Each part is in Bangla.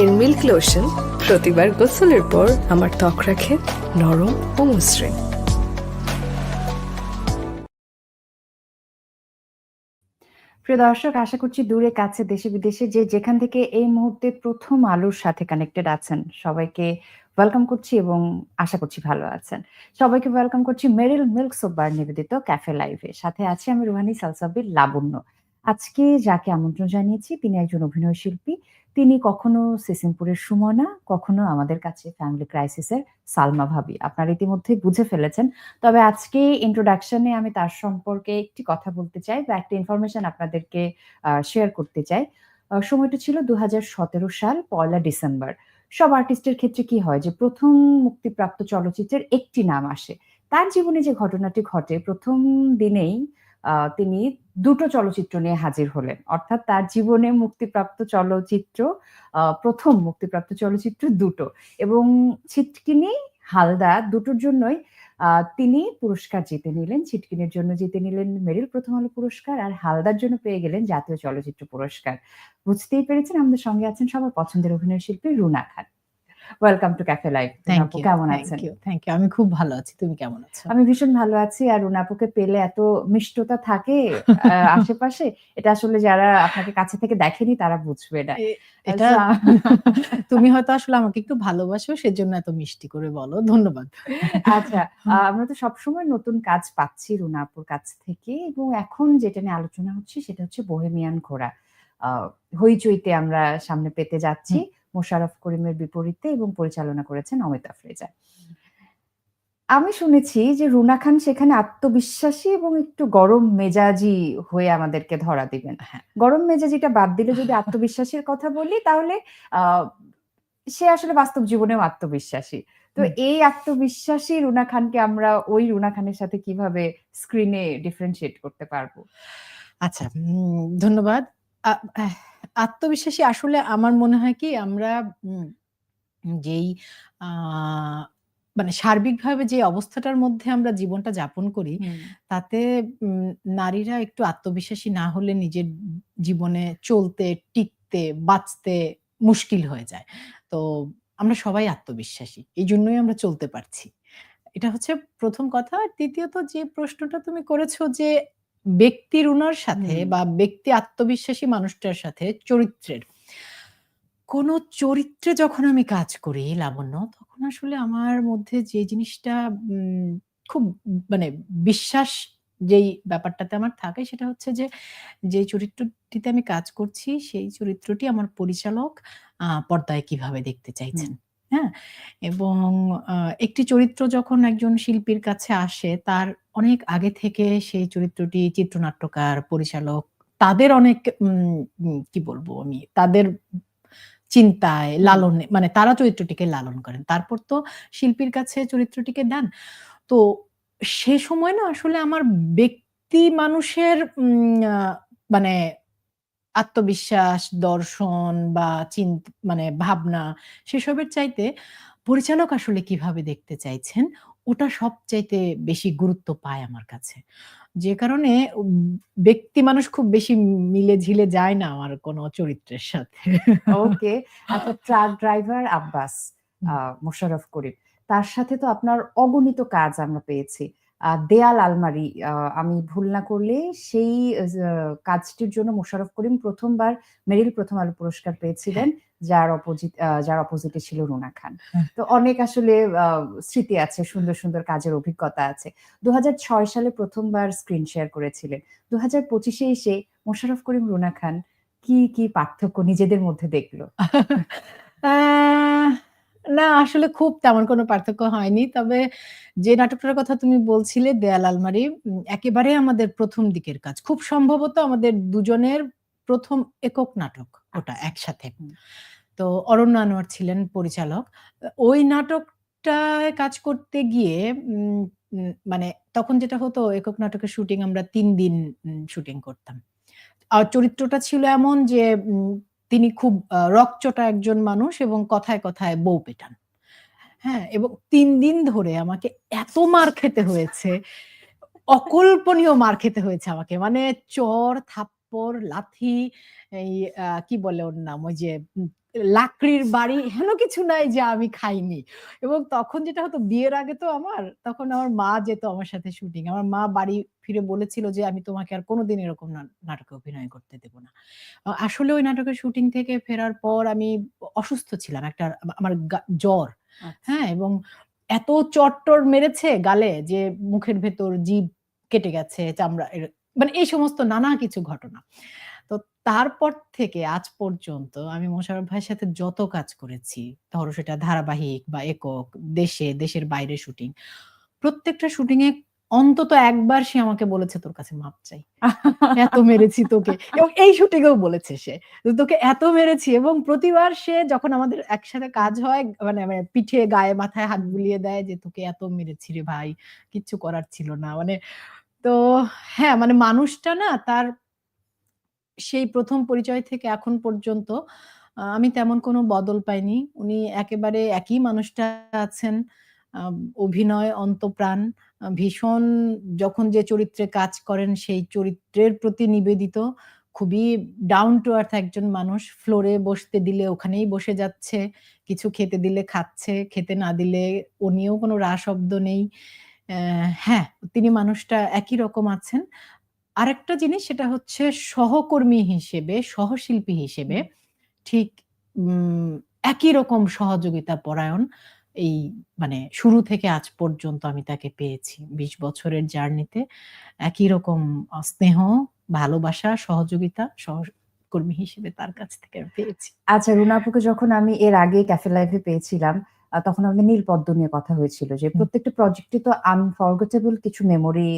এর মিল্ক লোশন প্রতিবার গোসলের পর আমার ত্বক রাখে নরম ও মসৃণ। প্রিয় দর্শক, আশা করছি দূরে, কাছে, দেশে, বিদেশে যে যেখান থেকে এই মুহূর্তে প্রথম আলোর সাথে কানেক্টেড আছেন, সবাইকে ওয়েলকাম করছি এবং আশা করছি ভালো আছেন। সবাইকে ওয়েলকাম করছি মেরিল মিল্ক সোবার নিবেদিত ক্যাফে লাইভে সাথে আছি আমি রুহানি সালসাবির লাবণ্য। আজকে যাকে আমন্ত্রণ জানিয়েছি, তিনি একজন অভিনয় শিল্পী। তিনি কখনো সিসিমপুরের সুমনা, কখনো আমাদের কাছে ফ্যামিলি ক্রাইসিসের সালমা ভাবি। আপনারা ইতিমধ্যে বুঝে ফেলেছেন। তবে আজকে ইন্ট্রোডাকশনে আমি তার সম্পর্কে একটি কথা বলতে চাই বা একটা ইনফরমেশন আপনাদেরকে শেয়ার করতে চাই। সময়টা ছিল দু হাজার সতেরো সাল, পয়লা ডিসেম্বর। সব আর্টিস্টের ক্ষেত্রে কি হয় যে, প্রথম মুক্তিপ্রাপ্ত চলচ্চিত্রের একটি নাম আসে। তার জীবনে যে ঘটনাটি ঘটে, প্রথম দিনেই তিনি দুটো চলচ্চিত্র নিয়ে হাজির হলেন। অর্থাৎ তার জীবনে মুক্তিপ্রাপ্ত চলচ্চিত্র প্রথম মুক্তিপ্রাপ্ত চলচ্চিত্র দুটো এবং ছিটকিনি, হালদা দুটোর জন্যই তিনি পুরস্কার জিতে নিলেন। ছিটকিনের জন্য জিতে নিলেন মেরিল প্রথম আলো পুরস্কার আর হালদার জন্য পেয়ে গেলেন জাতীয় চলচ্চিত্র পুরস্কার। বুঝতেই পেরেছেন আমাদের সঙ্গে আছেন সবার পছন্দের অভিনয় শিল্পী Runa Khan. Welcome to cafe live thank you কেমন আছেন? থ্যাংক ইউ আমি খুব ভালো আছি তুমি কেমন আছো? আমি ভীষণ ভালো আছি আর রুনাপুকে পেলে এত মিষ্টতা থাকে আশেপাশে এটা আসলে যারা আপনাকে কাছে থেকে দেখেনি তারা বুঝবে না এটা। তুমি হয়তো আসলে আমাকে একটু ভালোবাসো সেজন্য এত মিষ্টি করে বলো ধন্যবাদ। আচ্ছা আমরা তো সবসময় নতুন কাজ পাচ্ছি রুনাপুর কাছ থেকে এবং এখন যেটা নিয়ে আলোচনা হচ্ছে সেটা হচ্ছে বোহেমিয়ান ঘোড়া। আহ, হইচইতে আমরা সামনে পেতে যাচ্ছি। মোশাররফ করিমের বিপরীতে এবং পরিচালনা করেছেন অমিতাভ রেজা। আমি শুনেছি যে রুনা খান সেখানে আত্মবিশ্বাসী এবং একটু গরম মেজাজি হয়ে আমাদেরকে ধরা দিবেন। হ্যাঁ। গরম মেজাজিটা বাদ দিলে যদি আত্মবিশ্বাসের কথা বলি তাহলে সে আসলে বাস্তব জীবনেও আত্মবিশ্বাসী। তো এই আত্মবিশ্বাসী রুনা খানকে আমরা ওই রুনা খানের সাথে কীভাবে স্ক্রিনে ডিফারেন্সিয়েট করতে পারব? আচ্ছা ধন্যবাদ। আত্মবিশ্বাসী আসলে আমার মনে হয় কি আমরা যেই মানে সার্বিকভাবে যে অবস্থাটার মধ্যে আমরা জীবনটা যাপন করি তাতে নারীরা একটু আত্মবিশ্বাসী না হলে নিজের জীবনে চলতে টিকতে বাঁচতে মুশকিল হয়ে যায়। তো আমরা সবাই আত্মবিশ্বাসী এই জন্যই আমরা চলতে পারছি। এটা হচ্ছে প্রথম কথা। দ্বিতীয়ত যে প্রশ্নটা তুমি করেছ যে ব্যক্তির উনার সাথে বা ব্যক্তি আত্মবিশ্বাসী মানুষটার সাথে চরিত্রের। কোন চরিত্রে যখন আমি কাজ করি লাবণ্য তখন আসলে আমার মধ্যে যে জিনিসটা উম, খুব মানে বিশ্বাস যেই ব্যাপারটাতে আমার থাকে সেটা হচ্ছে যে যে চরিত্রটিতে আমি কাজ করছি সেই চরিত্রটি আমার পরিচালক আহ, পর্দায় কীভাবে দেখতে চাইছেন। হ্যাঁ? এবং একটি চরিত্র যখন একজন শিল্পীর কাছে আসে, তার অনেক আগে থেকে সেই চরিত্রটি চিত্রনাট্যকার, পরিচালক, তাদের অনেক কি বলব আমি, তাদের চিন্তায় লালনে মানে তারা চরিত্রটিকে লালন করেন। তারপর তো শিল্পীর কাছে চরিত্রটিকে দেন। তো সে সময় না আসলে আমার ব্যক্তি মানুষের মানে আত্মবিশ্বাস দর্শন বা চিন্তা মানে ভাবনা সেসবের চাইতে পরিচালক আসলে কীভাবে দেখতে চাইছেন ওটা সবচাইতে বেশি গুরুত্ব পায় আমার কাছে। যে কারণে উম, ব্যক্তি মানুষ খুব বেশি মিলে ঝিলে যায় না আমার কোনো চরিত্রের সাথে। ওকে আচ্ছা ট্রাক ড্রাইভার আব্বাস আহ, মোশাররফ করিম। তার সাথে তো আপনার অগণিত কাজ আমরা পেয়েছি। দেয়াল আলমারি আমি ভুল না করলে সেই কাজটির জন্য মোশাররফ করিম প্রথমবার মেরিল প্রথম আলো পুরস্কার পেয়েছিলেন যার অপোজিট যার অপোজিটে ছিল রুনা খান। হ্যাঁ। তো অনেক আসলে আহ, স্মৃতি আছে সুন্দর সুন্দর কাজের অভিজ্ঞতা আছে। দু হাজার ছয় সালে প্রথমবার স্ক্রিন শেয়ার করেছিলেন। দু হাজার পঁচিশে এসে মোশাররফ করিম রুনা খান কি কি পার্থক্য নিজেদের মধ্যে দেখল? আহ, না আসলে খুব তেমন কোনো পার্থক্য হয়নি। তবে যে নাটকটার কথা তুমি বলছিলে দেয়াল আলমারি উম, একেবারে আমাদের প্রথম দিকের কাজ। খুব সম্ভবত আমাদের দুজনের প্রথম একক নাটক ওটা আচ্ছা। একসাথে। হুম। তো অরণ্য আনোয়ার ছিলেন পরিচালক। ওই নাটকটায় কাজ করতে গিয়ে উম, উম, মানে তখন যেটা হতো একক নাটকের শুটিং আমরা তিন দিন শুটিং করতাম। আর চরিত্রটা ছিল এমন যে উম, তিনি খুব রকচটা একজন মানুষ এবং কথায় কথায় বউ পেটান হ্যাঁ এবং তিন দিন ধরে আমাকে এত মার খেতে হয়েছে অকল্পনীয় মার খেতে হয়েছে আমাকে মানে চর থাপ্পড় লাথি, এই কি বলে ওর নাম? ওই যে লাকড়ির বাড়ি হেন কিছু নাই যে আমি খাইনি। এবং তখন যেটা হতো বিয়ের আগে তো আমার, তখন আমার মা যেত আমার সাথে শুটিং। আমার মা বাড়ি ফিরে বলেছিল যে, "আমি তোমাকে আর কোনোদিন এরকম নাটকে অভিনয় করতে দেবো না।" আসলে ওই নাটকের শুটিং থেকে ফেরার পর আমি অসুস্থ ছিলাম। একটা আমার জ্বর। আচ্ছা। হ্যাঁ? এবং এত চড়-টড় মেরেছে গালে যে মুখের ভেতর জিভ কেটে গেছে, চামড়া এর মানে এই সমস্ত নানা কিছু ঘটনা। তারপর থেকে আজ পর্যন্ত আমি মোশাররফ ভাইয়ের সাথে যত কাজ করেছি, ধরো সেটা ধারাবাহিক বা একক, দেশে, দেশের বাইরে শুটিং। প্রত্যেকটা শুটিং এ অন্তত একবার সে আমাকে বলেছে, "তোর কাছে মাপ চাই। এত মেরেছি তোকে।" এবং এই শুটিং এও বলেছে সে। "তোকে এত মেরেছি" এবং প্রতিবার সে যখন আমাদের একসাথে কাজ হয় মানে মানে পিঠে, গায়ে, মাথায় হাত বুলিয়ে দেয় যে, "তোকে এত মেরেছি রে ভাই। কিচ্ছু করার ছিল না।" মানে তো হ্যাঁ, মানে মানুষটা না তার সেই প্রথম পরিচয় থেকে এখন পর্যন্ত আমি তেমন কোনো বদল পাইনি। উনি একেবারে একই মানুষটা আছেন। অভিনয় অন্তপ্রাণ। ভীষণ যখন যে চরিত্রে কাজ করেন সেই চরিত্রের প্রতি নিবেদিত। খুবই ডাউন টু আর্থ একজন মানুষ। ফ্লোরে বসতে দিলে ওখানেই বসে যাচ্ছে। কিছু খেতে দিলে খাচ্ছে, খেতে না দিলে ও নিয়েও কোনো রা-শব্দ নেই। হ্যাঁ, তিনি মানুষটা একই রকম আছেন। আরেকটা জিনিস সেটা হচ্ছে সহকর্মী হিসেবে, সহশিল্পী হিসেবে ঠিক উম একই রকম সহযোগিতা পরায়ণ এই মানে শুরু থেকে আজ পর্যন্ত আমি তাকে পেয়েছি। ২০ বছরের জার্নিতে একই রকম স্নেহ, ভালোবাসা, সহযোগিতা সহকর্মী হিসেবে তার কাছ থেকে আমি পেয়েছি। আচ্ছা, রুনা আপুকে যখন আমি এর আগে ক্যাফে লাইভে পেয়েছিলাম, তখন আমাদের নীলপদ্ম নিয়ে কথা হয়েছিল যে প্রত্যেকটা প্রজেক্টে তো আনফরগেটেবল কিছু মেমোরি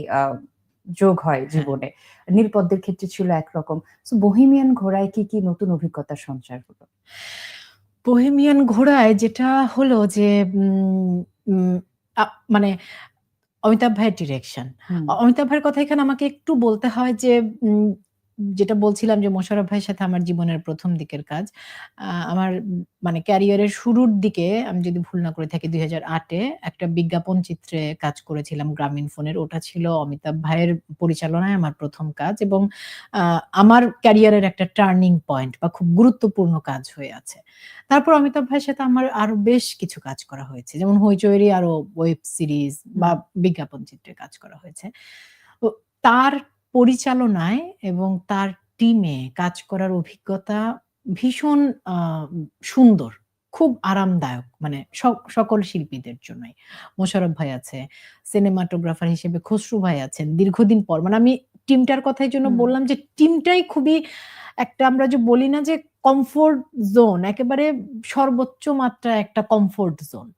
যোগ হয় হ্যাঁ। জীবনে। নীলপদ্মের ক্ষেত্রে ছিল একরকম। সো বহেমিয়ান ঘোড়ায় কি, কি নতুন অভিজ্ঞতা সঞ্চার হলো? বহিমিয়ান ঘোড়ায় যেটা হলো যে মানে অমিতাভ ভাইয়ের ডিরেকশন। অমিতাভ ভাইয়ের কথা এখানে আমাকে একটু বলতে হয় যে যেটা বলছিলাম যে মোশাররফ ভাইয়ের সাথে আমার জীবনের প্রথম দিকের কাজ। আমার মানে ক্যারিয়ারের শুরুর দিকে আমি যদি ভুল না করে থাকি ২০০৮ এ একটা বিজ্ঞাপন চিত্রে কাজ করেছিলাম গ্রামীণ ফোনের ওটা ছিল অমিতাভ ভাইয়ের পরিচালনায় আমার প্রথম কাজ এবং আমার ক্যারিয়ারের একটা টার্নিং পয়েন্ট বা খুব গুরুত্বপূর্ণ কাজ হয়ে আছে। তারপর অমিতাভ ভাইয়ের সাথে আমার আরও বেশ কিছু কাজ করা হয়েছে। যেমন হইচইয়েরই আরও ওয়েব সিরিজ বা বিজ্ঞাপন চিত্রে কাজ করা হয়েছে। তার পরিচালনায় এবং তার টিমে কাজ করার অভিজ্ঞতা ভীষণ সুন্দর। খুব আরামদায়ক। মানে সকল শিল্পীদের জন্যই। মোশাররফ ভাই আছে, সিনেমাটোগ্রাফার হিসেবে খসরু ভাই আছেন। দীর্ঘদিন পর মানে আমি টিমটার কথাই জন্য বললাম যে টিমটাই খুবই একটা আমরা যে বলি না যে কমফোর্ট জোন একেবারে সর্বোচ্চ মাত্রা একটা কমফোর্ট জোন।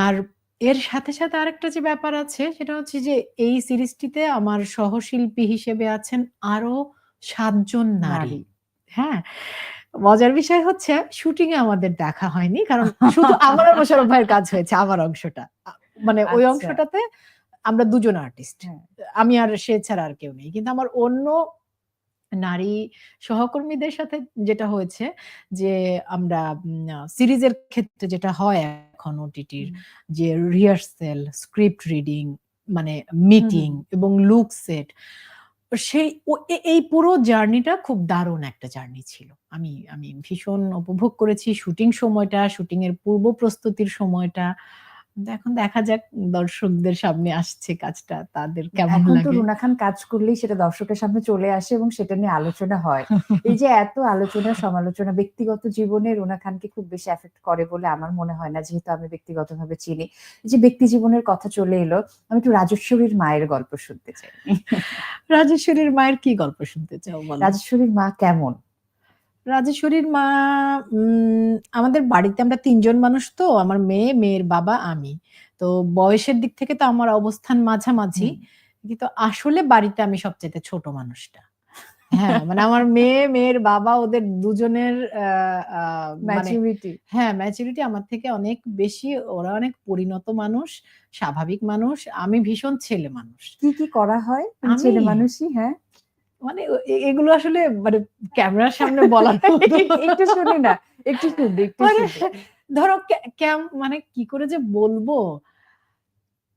আর এর সাথে, সাথে আরেকটা যে ব্যাপার আছে সেটা হচ্ছে যে এই সিরিজটিতে আমার সহশিল্পী হিসেবে আছেন আরও সাতজন নারী। নারী। হ্যাঁ? মজার বিষয় হচ্ছে শুটিং এ আমাদের দেখা হয়নি। কারণ শুধু আমার আর মোশাররফ ভাইয়ের কাজ হয়েছে আমার অংশটা। আ মানে ওই আচ্ছা। অংশটাতে আমরা দুজন আর্টিস্ট। হ্যাঁ। আমি আর সে ছাড়া আর কেউ নেই। কিন্তু আমার অন্য নারী সহকর্মীদের সাথে যেটা হয়েছে যে আমরা সিরিজের ক্ষেত্রে যেটা হয় এখন ওটিটির যে রিহার্সেল স্ক্রিপ্ট রিডিং মানে মিটিং এবং লুক সেট সেই এই পুরো জার্নিটা খুব দারুণ একটা জার্নি ছিল। আমি আমি ভীষণ উপভোগ করেছি শুটিং সময়টা, শুটিং এর পূর্ব প্রস্তুতির সময়টা। এখন দেখা যাক দর্শকদের সামনে আসছে কাজটা তাদের কেমন এখন তো লাগে। রুনা খান কাজ করলেই সেটা দর্শকের সামনে চলে আসে এবং সেটা নিয়ে আলোচনা হয়। এই যে এত আলোচনা সমালোচনা ব্যক্তিগত জীবনে রুনা খানকে খুব বেশি এফেক্ট করে বলে আমার মনে হয় না যেহেতু আমি ব্যক্তিগতভাবে চিনি। এই যে ব্যক্তি জীবনের কথা চলে এলো, আমি একটু রাজেশ্বরীর মায়ের গল্প শুনতে চাই। রাজেশ্বরীর মায়ের কি গল্প শুনতে চাও? রাজেশ্বরীর মা কেমন? রাজেশ্বরীর মা উম আমাদের বাড়িতে আমরা তিনজন মানুষ তো। আমার মেয়ে, মেয়ের বাবা, আমি। তো বয়সের দিক থেকে তো আমার অবস্থান মাঝামাঝি। কিন্তু আসলে বাড়িতে আমি সবচাইতে ছোট মানুষটা। হ্যাঁ, মানে আমার মেয়ে, মেয়ের বাবা ওদের দুজনের আ মানে ম্যাচুরিটি। হ্যাঁ, ম্যাচুরিটি আমার থেকে অনেক বেশি। ওরা অনেক পরিণত মানুষ, স্বাভাবিক মানুষ। আমি ভীষণ ছেলে মানুষ। কি, কি করা হয়? ছেলে মানুষই, হ্যাঁ? মানে এগুলো আসলে মানে ক্যামেরার সামনে বলার একটু শুনি না। একটু শুনি, একটু মানে ধরো কে কেম মানে কি করে যে বলব?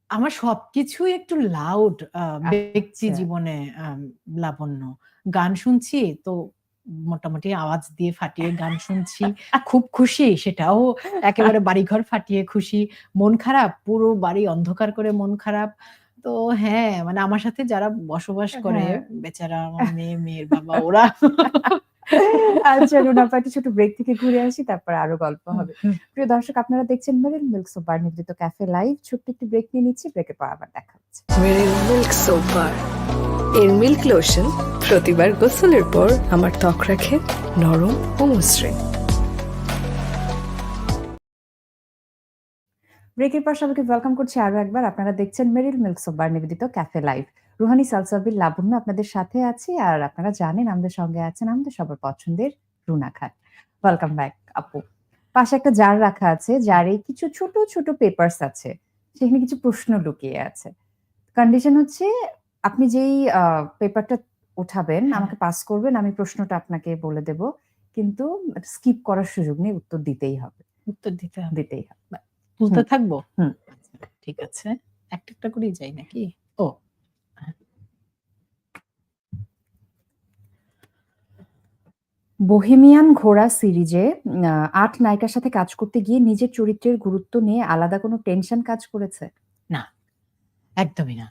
আমার সবকিছুই একটু লাউড আচ্ছা। জীবনে আম লাবণ্য। গান শুনছি তো মোটামুটি আওয়াজ দিয়ে ফাটিয়ে গান শুনছি। খুব খুশি সেটাও একেবারে বাড়িঘর ফাটিয়ে খুশি। মন খারাপ, পুরো বাড়ি অন্ধকার করে মন খারাপ। তো হ্যাঁ, মানে আমার সাথে যারা বসবাস করে হ্যাঁ। বেচারা আমার মেয়ে, মেয়ের বাবা ওরা আচ্ছা রুনা আপা একটা ছোট ব্রেক থেকে ঘুরে আসি তারপর আরও গল্প হবে। হুম। প্রিয় দর্শক আপনারা দেখছেন মেরিল মিল্ক সোপার নিবেদিত ক্যাফে লাইভ ছোট্ট একটি ব্রেক নিয়ে নিচ্ছি ব্রেকের পর আবার দেখা হচ্ছে মেরিল মিল্ক সোপার এর মিল্ক লোশন প্রতিবার গোসলের পর আমার ত্বক রাখে নরম ও মসৃণ ব্রেকের পর সবাইকে ওয়েলকাম করছি আরও একবার। আপনারা দেখছেন মেরিল মিল্ক সোপার নিবেদিত ক্যাফে লাইভ রুহানি সালসাবির লাবণ্য আপনাদের সাথে আছি আর আপনারা জানেন আমাদের সঙ্গে আছেন আমাদের সবার পছন্দের রুনা খান। ওয়েলকাম ব্যাক আপু। পাশে একটা জার রাখা আছে জারে কিছু ছোট ছোট পেপারস আছে। সেখানে কিছু প্রশ্ন লুকিয়ে আছে। কন্ডিশন হচ্ছে আপনি যেই পেপারটা উঠাবেন হ্যাঁ। আমাকে পাস করবেন আমি প্রশ্নটা আপনাকে বলে দেব। কিন্তু স্কিপ করার সুযোগ নেই উত্তর দিতেই হবে। উত্তর দিতে হবে। দিতেই হবে। তুলতে থাকব? হুম। ঠিক আছে। একটা, একটা করেই যাই নাকি? ও হ্যাঁ। বোহেমিয়ান ঘোড়া সিরিজে আট নায়িকার সাথে কাজ করতে গিয়ে নিজের চরিত্রের গুরুত্ব নিয়ে আলাদা কোনো টেনশন কাজ করেছে? না, একদমই না।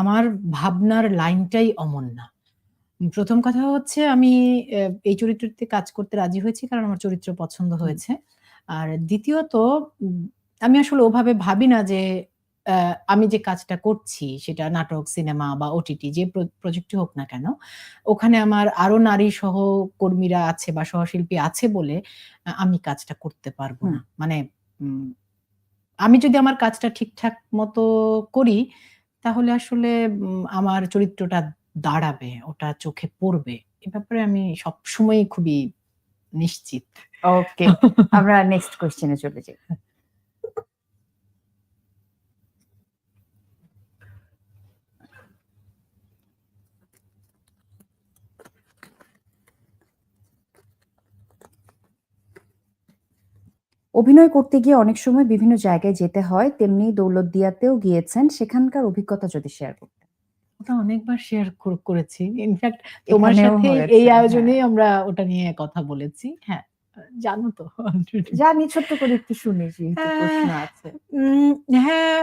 আমার ভাবনার লাইনটাই অমন না। ১ম কথা হচ্ছে আমি এই চরিত্রটিতে কাজ করতে রাজি হয়েছি কারণ আমার চরিত্র পছন্দ হয়েছে। আর দ্বিতীয়ত আমি আসলে ওভাবে ভাবি না যে আমি যে কাজটা করছি সেটা নাটক, সিনেমা বা ওটিটি যে প্র প্রজেক্টই হোক না কেন, ওখানে আমার আরও নারী সহ কর্মীরা আছে বা সহশিল্পী আছে বলে আমি কাজটা করতে পারব না। মানে উম আমি যদি আমার কাজটা ঠিকঠাক মতো করি, তাহলে আসলে আমার চরিত্রটা দাঁড়াবে, ওটা চোখে পড়বে। এ ব্যাপারে আমি সবসময়ই খুবই নিশ্চিত। ওকে, আমরা নেক্সট কোয়েশ্চেন এ চলে যাই। অভিনয় করতে গিয়ে অনেক সময় বিভিন্ন জায়গায় যেতে হয়, তেমনি দৌলতদিয়াতেও গিয়েছেন। সেখানকার অভিজ্ঞতা যদি শেয়ার করতেন। ওটা অনেকবার শেয়ার করেছি। ইনফেক্ট তোমার সাথে এই হ্যাঁ। আয়োজনেই আমরা ওটা নিয়ে কথা বলেছি। হ্যাঁ, জানো তো জানি ছোট্ট করে একটু শুনি যেহেতু হ্যাঁ, প্রশ্ন আছে। উম হ্যাঁ,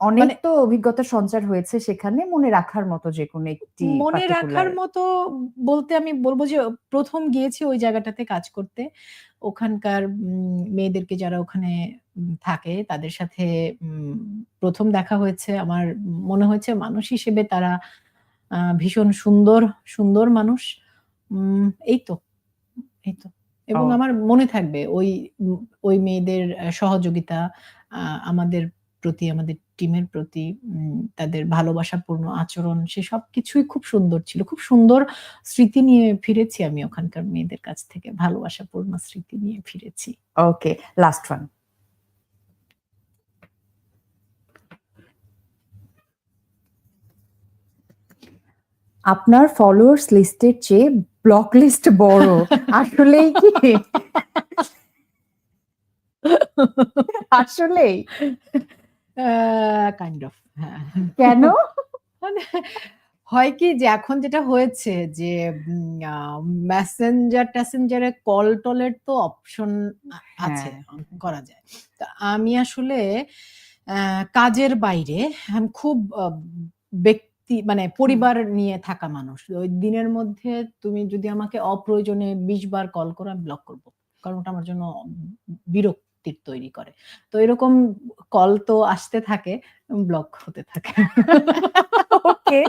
অনেক মানে তো অভিজ্ঞতা সঞ্চার হয়েছে সেখানে মনে রাখার মতো যেকোনো একটি মনে রাখার মতো বলতে আমি বলব যে প্রথম গিয়েছি ওই জায়গাটাতে কাজ করতে। ওখানকার মেয়েদেরকে যারা ওখানে থাকে তাদের সাথে প্রথম ১ম দেখা হয়েছে। আমার মনে হয়েছে মানুষ হিসেবে তারা ভীষণ সুন্দর, সুন্দর মানুষ। উম এই তো, এই তো। এবং আমার মনে থাকবে ওই ওই মেয়েদের সহযোগিতা আমাদের প্রতি, আমাদের টিমের প্রতি তাদের ভালোবাসাপূর্ণ আচরণ সে সবকিছুই খুব সুন্দর ছিল। খুব সুন্দর স্মৃতি নিয়ে ফিরেছি আমি ওখানকার মেয়েদের কাছ থেকে। ভালোবাসাপূর্ণ স্মৃতি নিয়ে ফিরেছি। Okay, last one. আপনার ফলোয়ার্স লিস্টের চেয়ে ব্লক লিস্ট বড়। আসলেই কি? আসলেই? কাইন্ড অফ হ্যাঁ। কেন? মানে হয় কি যে এখন যেটা হয়েছে যে উম আ মেসেঞ্জার-টেসেঞ্জারে কল-টলের তো অপশন আছে, হ্যাঁ। করা যায়। তো আমি আসলে কাজের বাইরে আম খুব ব্যক্তি মানে পরিবার নিয়ে থাকা মানুষ। ওই দিনের মধ্যে তুমি যদি আমাকে অপ্রয়োজনে ২০ বার কল করো আমি ব্লক করব কারণ ওটা আমার জন্য বিরক্তির তৈরি করে। তো এরকম কল তো আসতে থাকে, ব্লক হতে থাকে। ওকে,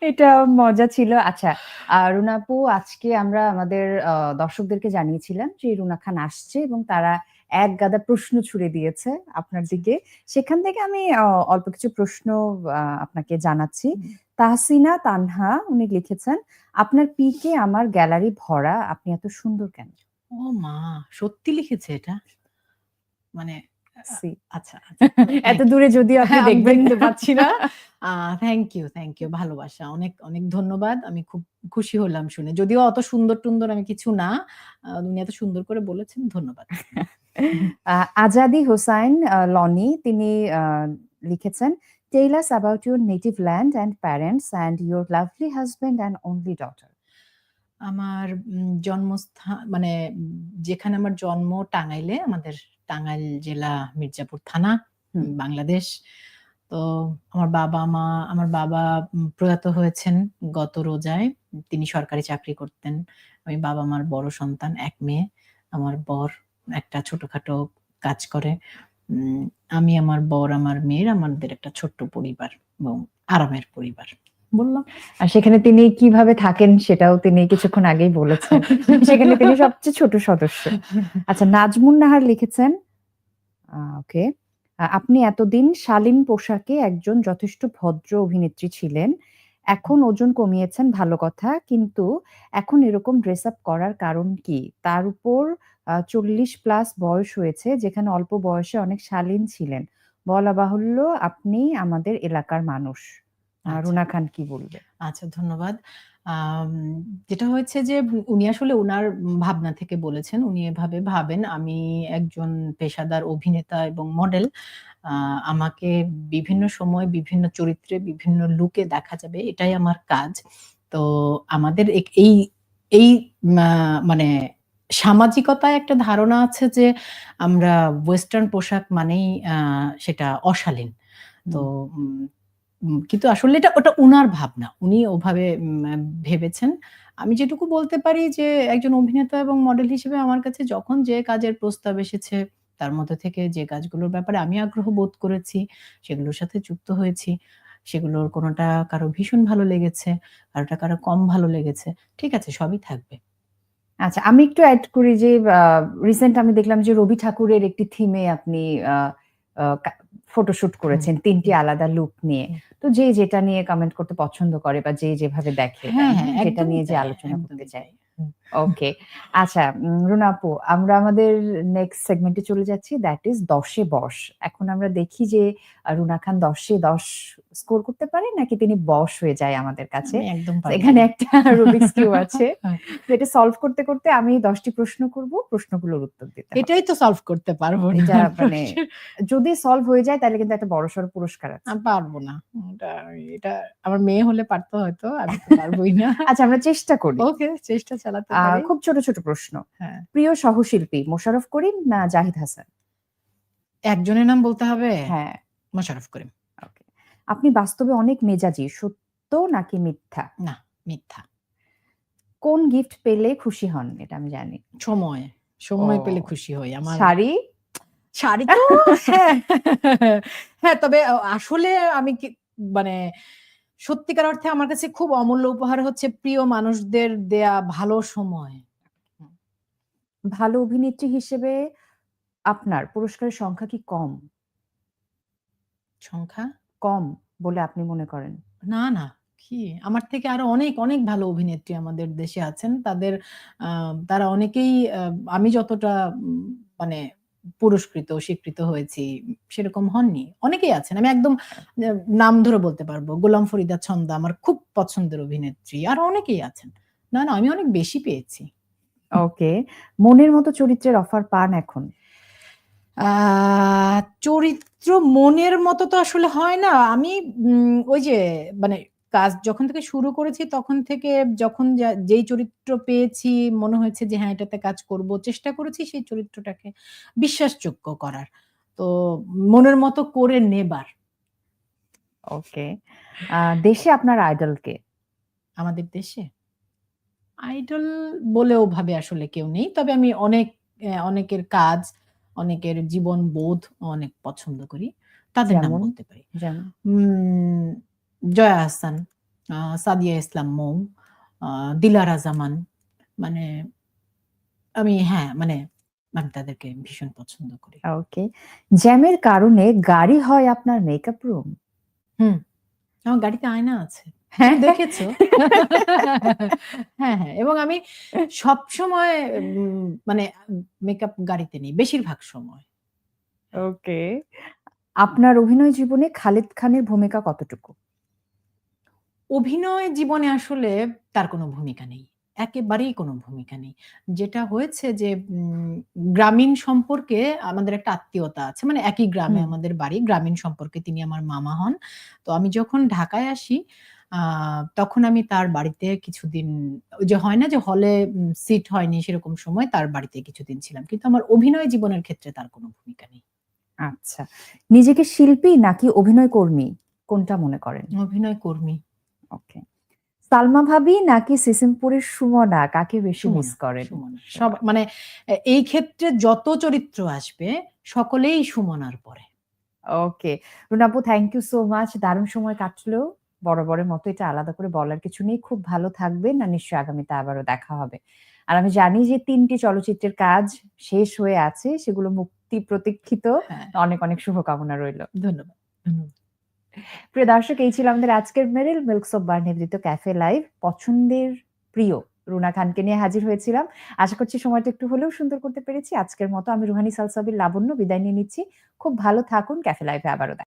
এটা মজা ছিল। আচ্ছা, রুনা আপু আজকে আমরা আমাদের দর্শকদেরকে জানিয়েছিলাম যে রুনা খান আসছে এবং তারা এক গাদা প্রশ্ন ছুড়ে দিয়েছে আপনার দিকে। সেখান থেকে আমি অল্প কিছু প্রশ্ন আপনাকে জানাচ্ছি। তাহসিনা তানহা উনি লিখেছেন, "আপনার পিকে আমার গ্যালারি ভরা। আপনি এত সুন্দর কেন?" ও মা! সত্যি লিখেছে এটা? মানে আচ্ছা, আচ্ছা। এত দূরে যদিও আপনি দেখবেন পাচ্ছি না। Thank you, thank you. ভালোবাসা। অনেক, অনেক ধন্যবাদ। আমি খুব খুশি হলাম শুনে। যদিও অত সুন্দর-টুন্দর আমি কিছু না। উনি এত সুন্দর করে বলেছেন। ধন্যবাদ। আজাদি হোসাইন লনি তিনি লিখেছেন tell us about your native land and parents and your lovely husband and only daughter আমার জন্মস্থান মানে যেখানে আমার জন্ম টাঙ্গাইলে আমাদের টাঙ্গাইল জেলা মির্জাপুর থানা বাংলাদেশ। তো আমার বাবা মা আমার বাবা প্রয়াত হয়েছেন গত রোজায়। তিনি সরকারি চাকরি করতেন। আমি বাবা মার বড় সন্তান এক মেয়ে। আমার বর একটা ছোটখাটো কাজ করে। আমি আমার বর আমার মেয়ের আমাদের একটা ছোট্ট পরিবার এবং আরামের পরিবার। বললাম। আর সেখানে তিনি কীভাবে থাকেন সেটাও তিনি কিছুক্ষণ আগেই বলেছেন। সেখানে তিনি সবচেয়ে ছোট সদস্য। আচ্ছা নাজমুন নাহার লিখেছেন ওকে আপনি এতদিন শালীন পোশাকে একজন যথেষ্ট ভদ্র অভিনেত্রী ছিলেন। এখন ওজন কমিয়েছেন ভালো কথা কিন্তু এখন এরকম ড্রেস আপ করার কারণ কি? তার উপর চল্লিশ প্লাস বয়স হয়েছে যেখানে অল্প বয়সে অনেক শালীন ছিলেন। বলা বাহুল্য আপনি আমাদের এলাকার মানুষ। রুনা খান কি বলবে? আচ্ছা ধন্যবাদ। যেটা হয়েছে যে উনি আসলে ওনার ভাবনা থেকে বলেছেন উনি এভাবে ভাবেন আমি একজন পেশাদার অভিনেতা এবং মডেল আমাকে বিভিন্ন সময় বিভিন্ন চরিত্রে বিভিন্ন লুকে দেখা যাবে এটাই আমার কাজ। তো আমাদের এই এই মানে সামাজিকতায় একটা ধারণা আছে যে আমরা ওয়েস্টার্ন পোশাক মানেই সেটা অশালীন। তো কিন্তু আসলে এটা, ওটা উনার ভাবনা। উনি ওভাবে ভেবেছেন। আমি যেটুকু বলতে পারি যে, একজন অভিনেতা এবং মডেল হিসেবে আমার কাছে যখন যে কাজের প্রস্তাব এসেছে, তার মধ্যে থেকে যে কাজগুলোর ব্যাপারে আমি আগ্রহ বোধ করেছি, সেগুলোর সাথে যুক্ত হয়েছি। সেগুলোর কোনোটা কারও ভীষণ ভালো লেগেছে, কারোটা কারও কম ভালো লেগেছে। ঠিক আছে, সবই থাকবে। আচ্ছা আমি একটু অ্যাড করি যে রিসেন্ট আমি দেখলাম যে রবি ঠাকুরের একটি থিমে আপনি ফটোশুট করেছেন তিনটি আলাদা লুক নিয়ে তো যে যেটা নিয়ে কমেন্ট করতে পছন্দ করে বা যে যেভাবে দেখে সেটা হ্যাঁ নিয়ে যে আলোচনা করতে। হুম। ওকে আচ্ছা রুনা আপু আমরা আমাদের নেক্সট সেগমেন্টে চলে যাচ্ছি দ্যাট ইজ দশে বস। এখন আমরা দেখি যে রুনা খান দশে দশ স্কোর করতে পারে নাকি তিনি বস হয়ে যায় আমাদের কাছে? একদম এখানে একটা রুবিক্স কিউ আছে হ্যাঁ। এটা সলভ করতে করতে আমি দশটি প্রশ্ন করব প্রশ্নগুলোর উত্তর দিতে এটাই তো সলভ করতে পারব এটা মানে যদি সলভ হয়ে যায় তাহলে কিন্তু একটা বড়সড় পুরস্কার আছে। পারব না। এটা এটা আমার মেয়ে হলে পারতো হয়তো আমি পারবোই না। আচ্ছা আমরা চেষ্টা করি। ওকে চেষ্টা চালাতে পারি। খুব ছোট ছোট প্রশ্ন। হ্যাঁ। প্রিয় সহশিল্পী মোশাররফ করিম না জাহিদ হাসান? একজনের নাম বলতে হবে? হ্যাঁ। মোশাররফ করিম। ওকে। আপনি বাস্তবে অনেক মেজাজি সত্য নাকি মিথ্যা? না মিথ্যা। কোন গিফট পেলে খুশি হন এটা আমি জানি। সময়। সময় পেলে খুশি হই। আমার শাড়ি? শাড়ি তো? হ্যাঁ। হ্যাঁ তবে আসলে আমি মানে সত্যিকার অর্থে আমার কাছে খুব অমূল্য উপহার হচ্ছে প্রিয় মানুষদের দেয়া ভালো সময়। ভালো অভিনেত্রী হিসেবে আপনার পুরস্কারের সংখ্যা কি কম? সংখ্যা? কম বলে আপনি মনে করেন? না না কি? আমার থেকে আরও অনেক অনেক ভালো অভিনেত্রী আমাদের দেশে আছেন। তাদের আহ, তারা অনেকেই আমি যতটা মানে পুরস্কৃত স্বীকৃত হয়েছি সেরকম হননি। অনেকেই আছেন আমি একদম নাম ধরে বলতে পারব গোলাম ফরিদা ছন্দা আমার খুব পছন্দের অভিনেত্রী আর অনেকেই আছেন। না না আমি অনেক বেশি পেয়েছি। ওকে মনের মতো চরিত্রের অফার পান এখন? আহ, চরিত্র মনের মতো তো আসলে হয় না। আমি উম, ওই যে মানে কাজ যখন থেকে শুরু করেছি তখন থেকে যখন যা- যেই চরিত্র পেয়েছি মনে হয়েছে যে হ্যাঁ এটাতে কাজ করব চেষ্টা করেছি সেই চরিত্রটাকে বিশ্বাসযোগ্য করার। তো মনের মতো করে নেবার। ওকে। দেশে আপনার আইডলকে আমাদের দেশে? আইডল বলেও ভাবে আসলে কেউ নেই তবে আমি অনেক অনেকের কাজ অনেকের জীবন বোধ অনেক পছন্দ করি। তাদের নাম বলতে পারি। জয়া হাসান সাদিয়া ইসলাম মৌ দিলারা জামান মানে আমি হ্যাঁ মানে আমি তাদেরকে ভীষণ পছন্দ করি। ওকে। জ্যামের কারণে গাড়ি হয় আপনার মেকআপ রুম হুম। আমার গাড়িতে আয়না আছে। হ্যাঁ। দেখেছ? হ্যাঁ হ্যাঁ এবং আমি সব সময় মানে মেকআপ গাড়িতে নেই বেশিরভাগ সময়। ওকে। আপনার অভিনয় জীবনে খালিদ খানের ভূমিকা কতটুকু? অভিনয় জীবনে আসলে তার কোনো ভূমিকা নেই একেবারেই কোনো ভূমিকা নেই। যেটা হয়েছে যে গ্রামীণ সম্পর্কে আমাদের একটা আত্মীয়তা আছে। মানে একই গ্রামে আমাদের বাড়ি। গ্রামীণ সম্পর্কে তিনি আমার মামা হন। তো আমি যখন ঢাকায় আসি তখন আমি তার বাড়িতে কিছুদিন ওই যে হয় না যে হলে সিট হয়নি সেরকম সময় তার বাড়িতে কিছুদিন ছিলাম। কিন্তু আমার অভিনয় জীবনের ক্ষেত্রে তার কোনো ভূমিকা নেই। আচ্ছা। নিজেকে শিল্পী নাকি অভিনয় কর্মী কোনটা মনে করেন? অভিনয় কর্মী। ওকে। সালমা ভাবি নাকি সিসিমপুরের সুমনা কাকে বেশি মিস করেন? সব মানে এই ক্ষেত্রে যত চরিত্র আসবে সকলেই সুমনার পরে। ওকে। রুনা আপু থ্যাংক ইউ সো মাচ। দারুণ সময় কাটলো। বরাবরের মতো এটা আলাদা করে বলার কিছু নেই। খুব ভালো থাকবেন আর নিশ্চয়ই আগামীতে আবারও দেখা হবে। আর আমি জানি যে ৩ টি চলচ্চিত্রের কাজ শেষ হয়ে আছে। সেগুলো মুক্তি প্রতীক্ষিত। হ্যাঁ। অনেক, অনেক শুভকামনা রইল। ধন্যবাদ, ধন্যবাদ। প্রিয় দর্শক, এই ছিল আমাদের আজকের মেরিল মিল্কস অফ বার নিবেদিত ক্যাফে লাইভ। পছন্দের প্রিয় রুনা খানকে নিয়ে হাজির হয়েছিলাম। আশা করছি সময়টা একটু হলেও সুন্দর করতে পেরেছি। আজকের মতো আমি রুহানি সালসাবির লাবণ্য বিদায় নিয়ে নিচ্ছি। খুব ভালো থাকুন। ক্যাফে লাইভে আবারও দেখা